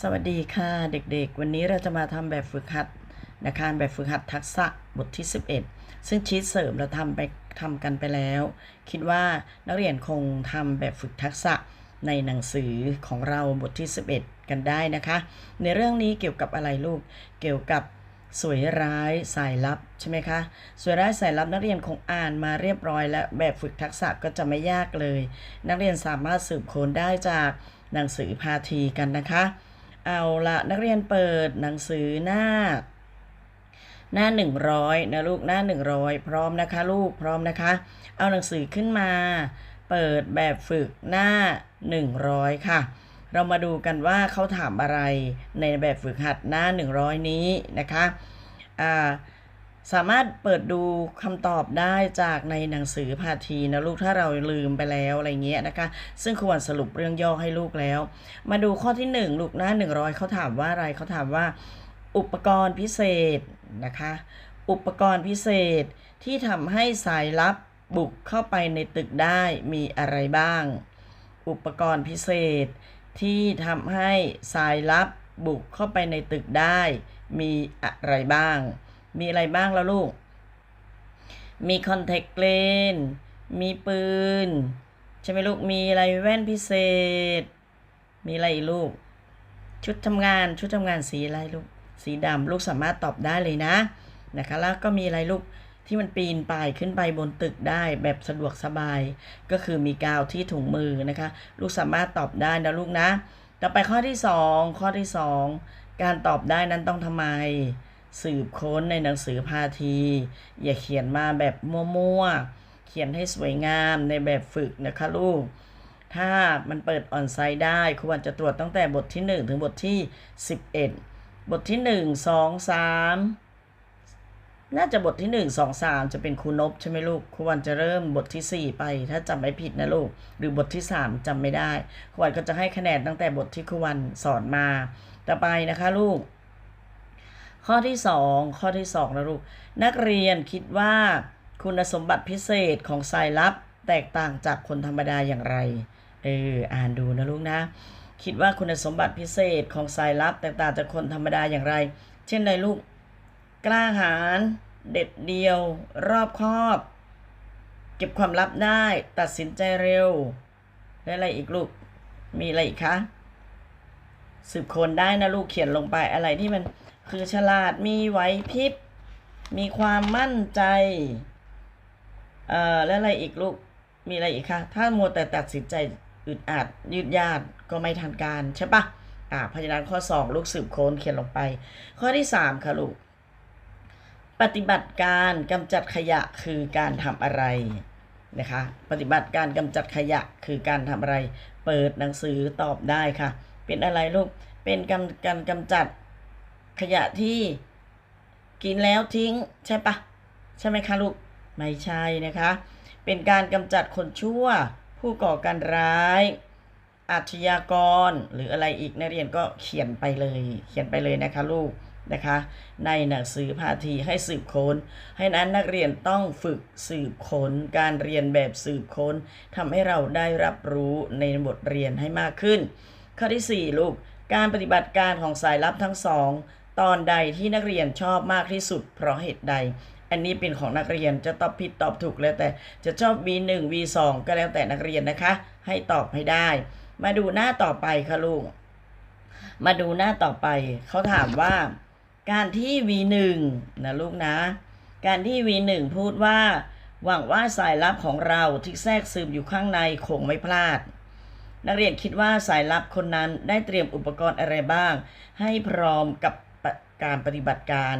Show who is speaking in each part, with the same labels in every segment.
Speaker 1: สวัสดีค่ะเด็กๆ วันนี้เราจะมาทำแบบฝึกหัดนะคะแบบฝึกหัดทักษะบทที่ 11 ซึ่งชีทเสริมเราทำไปทำกันไปแล้ว คิดว่านักเรียนคงทำแบบฝึกทักษะในหนังสือของเราบทที่ 11 กันได้นะคะ ในเรื่องนี้เกี่ยวกับอะไรลูกเกี่ยวกับสวยร้ายสายลับใช่ไหมคะสวยร้ายสายลับนักเรียนคงอ่านมาเรียบร้อย และแบบฝึกทักษะก็จะไม่ยากเลย นักเรียนสามารถสืบค้นได้จากหนังสือพาทีกันนะคะ เอาละนักเรียนเปิดหนังสือหน้า หน้า 100 นะลูกหน้า 100 พร้อมนะคะ ลูกพร้อมนะคะ เอาหนังสือขึ้นมา เปิดแบบฝึกหน้า 100 ค่ะ เรามาดูกันว่าเขาถามอะไรในแบบฝึกหัดหน้า 100 นี้นะคะอ่า สามารถเปิดดูคำตอบได้จากในหนังสือพาทีนะลูกถ้าเราลืมไปแล้วอะไรเงี้ยนะคะ ซึ่งครูวันสรุปเรื่องย่อให้ลูกแล้ว มาดูข้อที่ 1 ลูกหน้า 100เขาถามว่าอะไรเขาถามว่า อุปกรณ์พิเศษนะคะ อุปกรณ์พิเศษที่ทำให้สายลับบุกเข้าไปในตึกได้มีอะไรบ้าง อุปกรณ์พิเศษที่ทำให้สายลับบุกเข้าไปในตึกได้มีอะไรบ้าง มีอะไรบ้างแล้วลูก มีคอนแทคเลนมีปืน ใช่ไหมลูก มีอะไรแว่นพิเศษ มีอะไรอีกลูก ชุดทำงานชุดทำงานสีอะไรลูก สีดำลูกสามารถตอบได้เลยนะนะคะแล้วก็มีอะไรลูกที่มันปีนป่ายขึ้นไปบนตึกได้แบบสะดวกสบาย ก็คือมีกาวที่ถุงมือนะคะ ลูกสามารถตอบได้นะลูกนะ ต่อไปข้อที่ 2 ข้อที่ 2 การตอบได้นั้นต้องทำไม สืบค้นในหนังสือพาที อย่าเขียนมาแบบมั่วๆ เขียนให้สวยงามในแบบฝึกนะคะลูก ถ้ามันเปิดออนไซต์ได้ครูวันจะตรวจตั้งแต่บทที่ 1 ถึงบทที่ 11 บทที่ 1 2 3 น่าจะบทที่ 1 2 3 จะเป็นครูนบใช่ไหมลูกครูวันจะเริ่มบทที่ 4 ไป ถ้าจำไม่ผิดนะลูก หรือบทที่ 3จำไม่ได้ครูวันก็จะให้คะแนนตั้งแต่บทที่ครูวันสอนมา ต่อไปนะคะลูก ข้อที่ 2 ข้อที่ 2 นะลูก นักเรียนคิดว่าคุณสมบัติพิเศษของสายลับแตกต่างจากคนธรรมดาอย่างไร เออ อ่านดูนะลูกนะ คิดว่าคุณสมบัติพิเศษของสายลับแตกต่างจากคนธรรมดาอย่างไร เช่นใดลูก กล้าหาญ เด็ดเดียว รอบคอบ เก็บความลับได้ ตัดสินใจเร็ว และอะไรอีกลูก มีอะไรอีกคะ สืบค้นได้นะลูก เขียนลงไปอะไรที่มัน คือฉลาดมีไหวพริบ มีความมั่นใจ เอ่อ แล้วอะไรอีกลูก มีอะไรอีกคะ ถ้ามัวแต่ตัดสินใจอึดอัดยืดยาดก็ไม่ทันการใช่ปะอ่าพราะฉะนั้นข้อ 2 ลูกสืบค้นเขียนลงไป ข้อที่ 3 ค่ะลูก ปฏิบัติการกำจัดขยะคือการทำอะไรนะคะ ปฏิบัติการกำจัดขยะคือการทำอะไร เปิดหนังสือตอบได้ค่ะ เป็นอะไรลูก เป็นการกำจัด ขยะที่กินแล้วทิ้งใช่ปะใช่ไหมคะลูก ไม่ใช่นะคะ เป็นการกำจัดคนชั่ว ผู้ก่อการร้าย อาชญากรหรืออะไรอีกนักเรียนก็เขียนไปเลย เขียนไปเลยนะคะลูกนะคะ ในหนังสือพาทีให้สืบค้น ให้นั้นนักเรียนต้องฝึกสืบค้น การเรียนแบบสืบค้นทำให้เราได้รับรู้ในบทเรียนให้มากขึ้น ข้อที่ 4 ลูก การปฏิบัติการของสายลับทั้งสอง ตอนใดที่นักเรียนชอบมากที่สุด เพราะเหตุใด อันนี้เป็นของนักเรียนจะตอบผิดตอบถูกแล้วแต่จะชอบ V1 V2 ก็แล้วแต่นักเรียนนะคะ ให้ตอบให้ได้ มาดูหน้าต่อไปค่ะลูก มาดูหน้าต่อไป เขาถามว่า การที่ V1 นะลูกนะ การที่ V1 พูดว่า หวังว่าสายลับของเราที่แทรกซึมอยู่ข้างในคงไม่พลาดนักเรียนคิดว่าสายลับคนนั้นได้เตรียมอุปกรณ์อะไรบ้าง ให้พร้อมกับ การปฏิบัติการ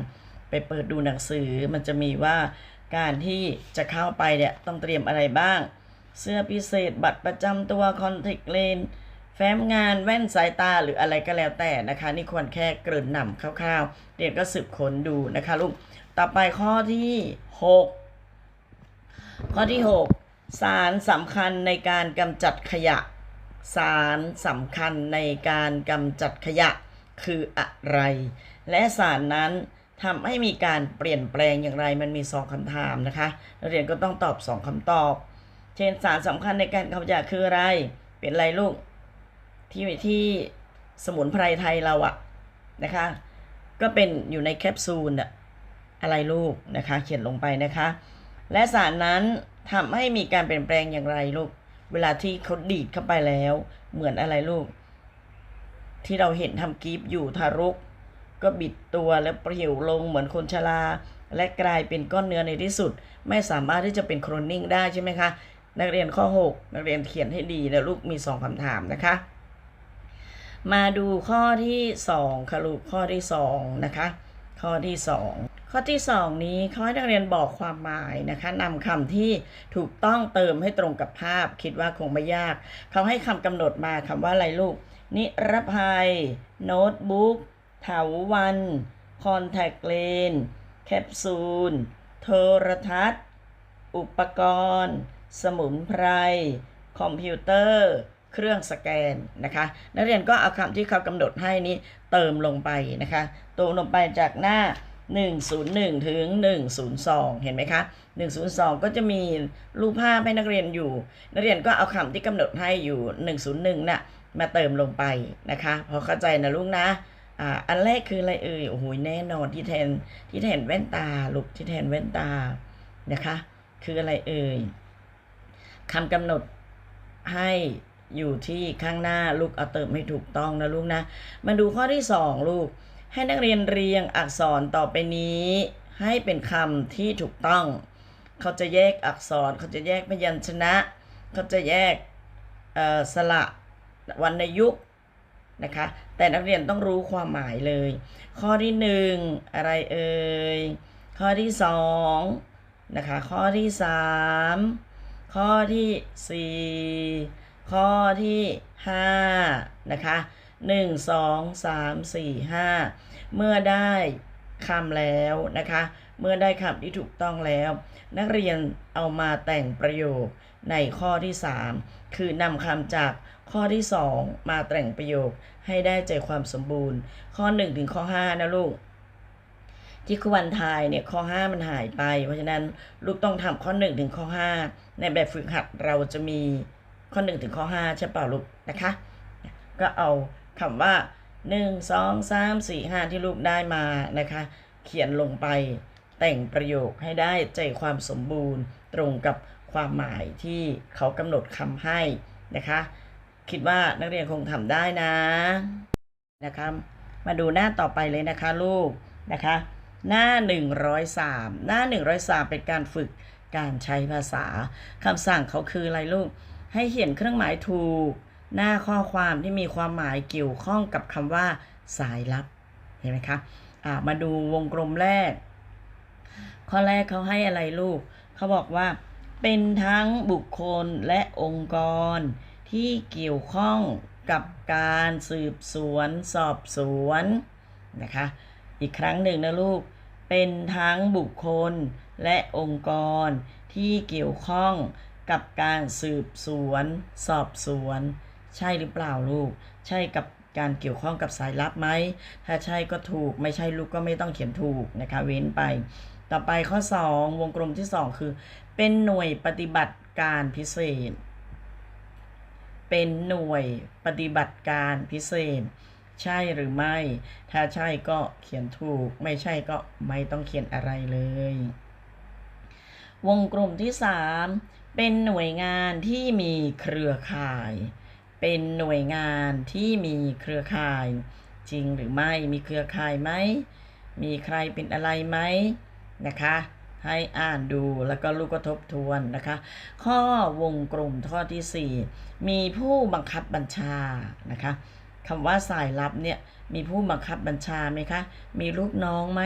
Speaker 1: ไปเปิดดูหนังสือมันจะมีว่าการที่จะเข้าไปเนี่ยต้องเตรียมอะไรบ้าง เสื้อพิเศษบัตรประจำตัวคอนแทคเลนแฟ้มงานแว่นสายตาหรืออะไรก็แล้วแต่นะคะ นี่ควรแค่เกริ่นนำคร่าวๆเรียนก็สืบค้นดูนะคะลูกต่อไปข้อที่ 6 ข้อที่ 6 สารสำคัญในการกำจัดขยะ สารสำคัญในการกำจัดขยะ คืออะไร และสารนั้นทำให้มีการเปลี่ยนแปลงอย่างไรมันมีสองคำถามนะคะนักเรียนก็ต้องตอบสองคำตอบ เช่นสารสำคัญในการกำจัดคืออะไร เป็นอะไรลูกที่ที่สมุนไพรไทยเราอะนะคะ ก็เป็นอยู่ในแคปซูลอะอะไรลูกนะคะ เขียนลงไปนะคะ และสารนั้นทำให้มีการเปลี่ยนแปลงอย่างไรลูก เวลาที่เขาดีดเข้าไปแล้ว เหมือนอะไรลูก ที่เราเห็นทำกีบอยู่ทารก ก็บิดตัวและปลิวลงเหมือนคนชราและกลายเป็นก้อนเนื้อในที่สุด ไม่สามารถที่จะเป็นโครนนิ่งได้ใช่ไหมคะ นักเรียนข้อ 6 นักเรียนเขียนให้ดีนะลูกมี 2คำถามนะคะ มาดูข้อที่ 2ค่ะลูกข้อที่ 2 นะคะ ข้อที่ 2 ข้อที่ 2 นี้เขาให้นักเรียนบอกความหมายนะคะนำคำที่ถูกต้องเติมให้ตรงกับภาพ คิดว่าคงไม่ยาก เขาให้คำกำหนดมาคำว่าอะไรลูก นิรภัย โน้ตบุ๊กเถาวันคอนแทคเลนแคปซูล โทรทัศน์ อุปกรณ์ สมุนไพร คอมพิวเตอร์ เครื่องสแกนนะคะ นักเรียนก็เอาคำที่เขากำหนดให้นี้เติมลงไปนะคะติมลงไปจากหน้า 101 ถึง 102 เห็นไหมคะ 102 ก็จะมีรูปภาพให้นักเรียนอยู่ นักเรียนก็เอาคำที่กำหนดให้อยู่ 101น่ะมาเติมลงไปนะคะพอเข้าใจนะลูกนะอ่าอันแรกคืออะไรเอ่ยโอ้โหแน่นอนที่แทนที่แทนแว่นตาลูกที่แทนแว่นตานะคะ คืออะไรเอ่ยคำกำหนดให้อยู่ที่ข้างหน้าลูกเอาเติมให้ถูกต้องนะลูกนะ มาดูข้อที่สองลูก ให้นักเรียนเรียงอักษรต่อไปนี้ ให้เป็นคำที่ถูกต้อง เขาจะแยกอักษร เขาจะแยกพยัญชนะ เขาจะแยกสระวรรณยุกต์นะคะ แต่นักเรียนต้องรู้ความหมายเลย ข้อที่หนึ่งอะไรเอ่ย ข้อที่สองนะคะ ข้อที่สามข้อที่สี่ข้อที่ห้านะคะ หนึ่งสองสามสี่ห้าเมื่อได้คำแล้วนะคะ เมื่อได้คำที่ถูกต้องแล้ว นักเรียนเอามาแต่งประโยคในข้อที่สามคือนำคำจากข้อที่สองมาแต่งประโยคให้ได้ใจความสมบูรณ์ ข้อหนึ่งถึงข้อห้านะลูก ที่ครูวันทายเนี่ยข้อ 5 มันหายไป เพราะฉะนั้นลูกต้องทำข้อ 1 ถึงข้อ 5 ในแบบฝึกหัดเราจะมีข้อ 1 ถึงข้อ 5 ใช่เปล่าลูกนะคะ ก็เอา คำว่า 1 2 3 4 5 ที่ลูกได้มานะคะ เขียนลงไปแต่งประโยคให้ได้ใจความสมบูรณ์ตรงกับความหมายที่เขากำหนดคำให้นะคะ คิดว่านักเรียนคงทำได้นะนะคะมาดูหน้าต่อไปเลยนะคะลูกนะคะ หน้า 103 หน้า 103 เป็นการฝึกการใช้ภาษาคำสั่งเขาคืออะไรลูก ให้เขียนเครื่องหมายถูก หน้าข้อความที่มีความหมายเกี่ยวข้องกับคำว่า สายลับ เห็นไหมคะมาดูวงกลมแรก ข้อแรกเขาให้อะไรลูก เขาบอกว่า เป็นทั้งบุคคลและองค์กร ที่เกี่ยวข้องกับการสืบสวน สอบสวนนะคะ อีกครั้งหนึ่งนะลูก เป็นทั้งบุคคลและองค์กรที่เกี่ยวข้องกับการสืบสวน สอบสวน ใช่หรือเปล่าลูก ใช่กับการเกี่ยวข้องกับสายลับไหม ถ้าใช่ก็ถูก ไม่ใช่ลูกก็ไม่ต้องเขียนถูกนะคะ เว้นไป ต่อไปข้อ 2 วงกลมที่ 2 คือ เป็นหน่วยปฏิบัติการพิเศษ เป็นหน่วยปฏิบัติการพิเศษ ใช่หรือไม่ ถ้าใช่ก็เขียนถูก ไม่ใช่ก็ไม่ต้องเขียนอะไรเลย วงกลมที่ 3 เป็นหน่วยงานที่มีเครือข่าย เป็นหน่วยงานที่มีเครือข่าย จริงหรือไม่มีเครือข่ายไหม มีใครเป็นอะไรไหมนะคะ ให้อ่านดูแล้วก็ลูกก็ทบทวนนะคะ ข้อวงกลมข้อที่ 4 มีผู้บังคับบัญชานะคะคำว่าสายลับเนี่ยมีผู้บังคับบัญชาไหมคะ มีลูกน้องไหม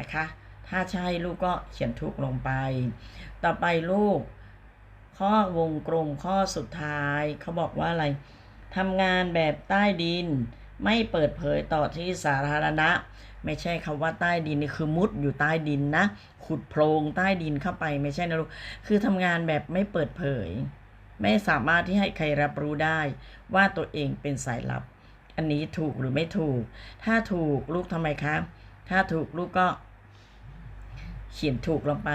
Speaker 1: นะคะ ถ้าใช่ลูกก็เขียนถูกลงไป ต่อไปลูก ข้อวงกลมข้อสุดท้าย เขาบอกว่าอะไรทำงานแบบใต้ดิน ไม่เปิดเผยต่อที่สาธารณะ ไม่ใช่คำว่าใต้ดินนี่คือมุดอยู่ใต้ดินนะ ขุดโพรงใต้ดินเข้าไปไม่ใช่นะลูกคือทำงานแบบไม่เปิดเผย ไม่สามารถที่ให้ใครรับรู้ได้ ว่าตัวเองเป็นสายลับ อันนี้ถูกหรือไม่ถูก ถ้าถูกลูกทำไมคะถ้าถูกลูกก็ เขียนถูกลงไป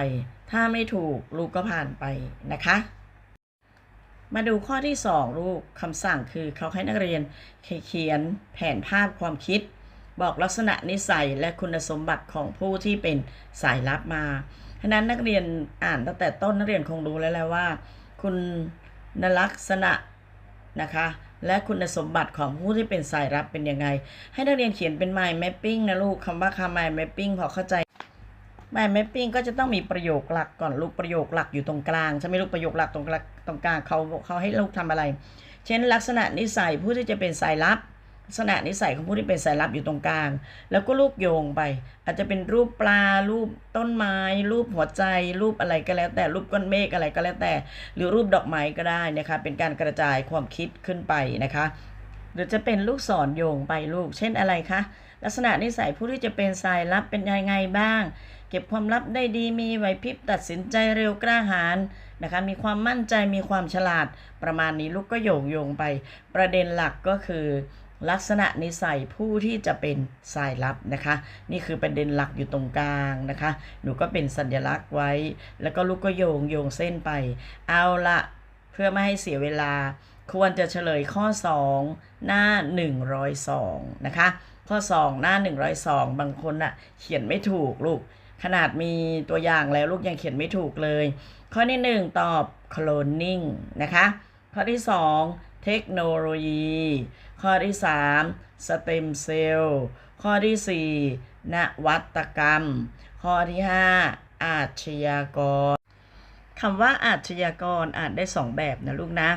Speaker 1: ถ้าไม่ถูกลูกก็ผ่านไปนะคะ มาดูข้อที่ 2 ลูกคำสั่งคือเขาให้นักเรียนเขียนแผนภาพความคิด บอกลักษณะนิสัยและคุณสมบัติของผู้ที่เป็นสายลับมาฉะนั้นนักเรียนอ่านตั้งแต่ต้นนักเรียนคงรู้แล้วแหละว่า คุณลักษณะนะคะและคุณสมบัติของผู้ที่เป็นสายลับเป็นยังไง ให้นักเรียนเขียนเป็น mind mapping นะลูกคำว่าคำ mind mapping พอเข้าใจ mind mapping ก็จะต้องมีประโยคหลักก่อนลูกประโยคหลักอยู่ตรงกลางใช่ไหมลูกประโยคหลักตรงกลางตรงกลางเขาเขาให้ลูกทำอะไร เช่น ลักษณะนิสัยผู้ที่จะเป็นสายลับลักษณะนิสัยของผู้ที่เป็นสายลับอยู่ตรงกลาง แล้วก็ลูกโยงไป อาจจะเป็นรูปปลา รูปต้นไม้ รูปหัวใจ รูปอะไรก็แล้วแต่ รูปก้อนเมฆอะไรก็แล้วแต่ หรือรูปดอกไม้ก็ได้นะคะ เป็นการกระจายความคิดขึ้นไปนะคะ หรือจะเป็นลูกศรโยงไปลูก เช่นอะไรคะ ลักษณะนิสัยผู้ที่จะเป็นสายลับเป็นยังไงบ้าง ก็บความลับได้ดีมีไหวพริบตัดสินใจเร็วกล้าหาญนะคะมีความมั่นใจมีความฉลาดประมาณนี้ลูกก็โยงโยงไป ประเด็นหลักก็คือลักษณะนิสัยผู้ที่จะเป็นสายลับนะคะ นี่คือประเด็นหลักอยู่ตรงกลางนะคะ หนูก็เป็นสัญลักษณ์ไว้ แล้วก็ลูกก็โยงโยงเส้นไป เอาละเพื่อไม่ให้เสียเวลา ควรจะเฉลยข้อ 2 หน้า 102 นะคะ ข้อ 2 หน้า 102 บางคนน่ะเขียนไม่ถูกลูก ขนาดมีตัวอย่างแล้วลูกยังเขียนไม่ถูกเลย ข้อที่ 1 ตอบ cloning นะคะ ข้อที่ 2 เทคโนโลยี ข้อที่ 3 สเต็มเซลล์ข้อที่ 4 นวัตกรรม ข้อที่ 5 อาชญากรคำว่าอาชญากรอานได้2แบบนะลูกนะ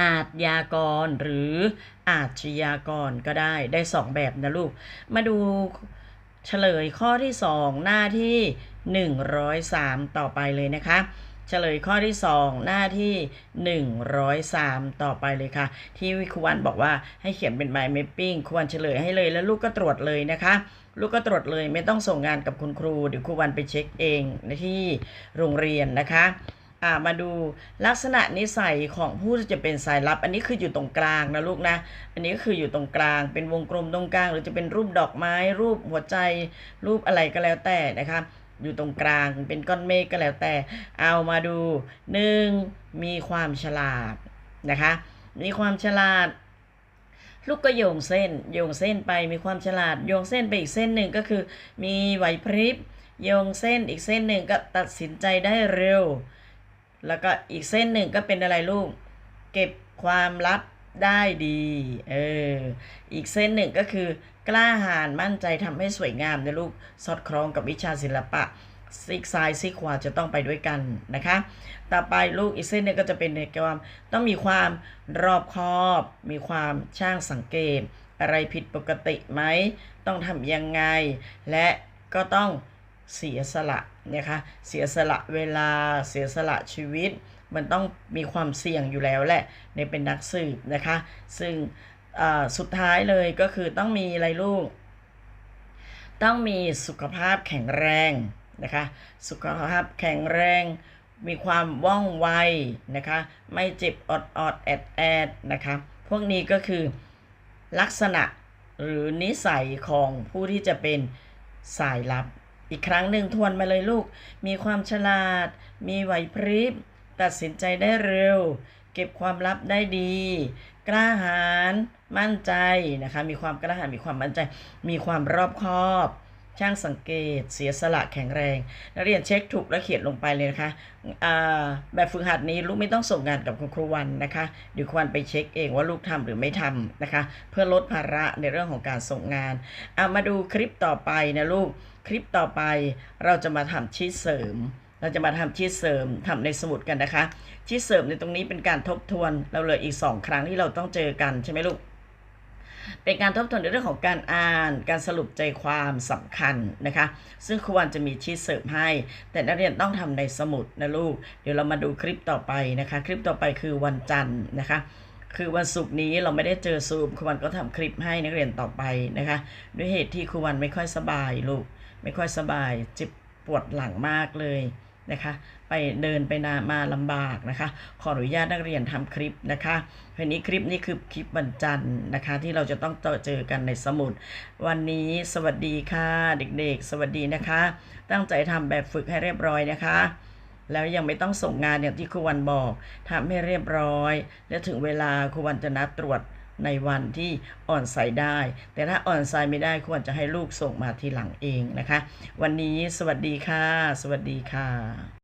Speaker 1: อาชญากรหรืออาชญากรก็ได้ได้2แบบนะลูก มาดู เฉลยข้อที่ 2 หน้าที่ 103 ต่อไปเลยนะคะเฉลยข้อที่ 2 หน้าที่ 103 ต่อไปเลยค่ะ ที่ครูวันบอกว่าให้เขียนเป็น mind mapping ควันเฉลยให้เลยแล้วลูกก็ตรวจเลยนะคะ ลูกก็ตรวจเลยไม่ต้องส่งงานกับคุณครูเดี๋ยวครูวันไปเช็คเองในที่โรงเรียนนะคะ มาดูลักษณะนิสัยของผู้จะเป็นสายลับ อันนี้คืออยู่ตรงกลางนะลูกนะ อันนี้ก็คืออยู่ตรงกลาง เป็นวงกลมตรงกลาง หรือจะเป็นรูปดอกไม้ รูปหัวใจ รูปอะไรก็แล้วแต่นะคะอยู่ตรงกลางเป็นก้อนเมฆก็แล้วแต่ เอามาดูหนึ่งมีความฉลาดนะคะ มีความฉลาด ลูกก็โยงเส้น โยงเส้นไปมีความฉลาด โยงเส้นไปอีกเส้นหนึ่งก็คือ มีไหวพริบโยงเส้นอีกเส้นหนึ่งก็ตัดสินใจได้เร็ว แล้วก็อีกเส้นหนึ่งก็เป็นอะไรลูก เก็บความลับได้ดี เออ อีกเส้นหนึ่งก็คือกล้าหาญมั่นใจทำให้สวยงามนะลูก สอดคล้องกับวิชาศิลปะซีกซ้ายซีกขวาจะต้องไปด้วยกันนะคะ ต่อไปลูกอีกเส้นหนึงก็จะเป็นในความต้องมีความรอบคอบ มีความช่างสังเกต อะไรผิดปกติไหม ต้องทำยังไง และก็ต้อง เสียสละนะคะเสียสละเวลาเสียสละชีวิต มันต้องมีความเสี่ยงอยู่แล้วแหละในเป็นนักสืบนะคะ ซึ่งสุดท้ายเลยก็คือต้องมีอะไรลูก ต้องมีสุขภาพแข็งแรงนะคะ สุขภาพแข็งแรง มีความว่องไวนะคะ ไม่เจ็บอดอดแอดแอดนะคะ พวกนี้ก็คือลักษณะหรือนิสัยของผู้ที่จะเป็นสายลับ อีกครั้งหนึ่งทวนมาเลยลูก มีความฉลาด มีไหวพริบ ตัดสินใจได้เร็ว เก็บความลับได้ดี กล้าหาญ มั่นใจนะคะ มีความกล้าหาญ มีความมั่นใจ มีความรอบคอบ ช่างสังเกต เสียสละแข็งแรง นักเรียนเช็คถูกและเขียนลงไปเลยนะคะแบบฝึกหัดนี้ลูกไม่ต้องส่งงานกับคุณครูวันนะคะเดี๋ยวครูวันไปเช็คเองว่าลูกทำหรือไม่ทำนะคะ เพื่อลดภาระในเรื่องของการส่งงาน เอามาดูคลิปต่อไปนะลูก คลิปต่อไปเราจะมาทำชีทเสริม เราจะมาทำชีทเสริมทำในสมุดกันนะคะ ชีทเสริมในตรงนี้เป็นการทบทวน เราเหลืออีก 2 ครั้งที่เราต้องเจอกันใช่ไหมลูก เป็นการทบทวนในเรื่องของการอ่าน การสรุปใจความสำคัญนะคะ ซึ่งครูวันจะมีชีทเสริมให้ แต่นักเรียนต้องทำในสมุดนะลูก เดี๋ยวเรามาดูคลิปต่อไปนะคะ คลิปต่อไปคือวันจันทร์นะคะคือวันศุกร์นี้เราไม่ได้เจอซูมครูวันก็ทำคลิปให้นักเรียนต่อไปนะคะ ด้วยเหตุที่ครูวันไม่ค่อยสบายลูก ไม่ค่อยสบายเจ็บปวดหลังมากเลยนะคะไปเดินไปนามาลำบากนะคะ ขออนุญาตนักเรียนทำคลิปนะคะทีนี้คลิปนี้คือคลิปวันจันทร์นะคะ ที่เราจะต้องเจอกันในสมุด วันนี้สวัสดีค่ะเด็กๆ สวัสดีนะคะ ตั้งใจทำแบบฝึกให้เรียบร้อยนะคะ แล้วยังไม่ต้องส่งงานอย่างที่ครูวันบอกทำให้เรียบร้อย แล้วถึงเวลาครูวันจะนัดตรวจ ในวันที่อ่อนไซได้ แต่ถ้าอ่อนไซไม่ได้ควรจะให้ลูกส่งมาทีหลังเองนะคะ วันนี้สวัสดีค่ะ สวัสดีค่ะ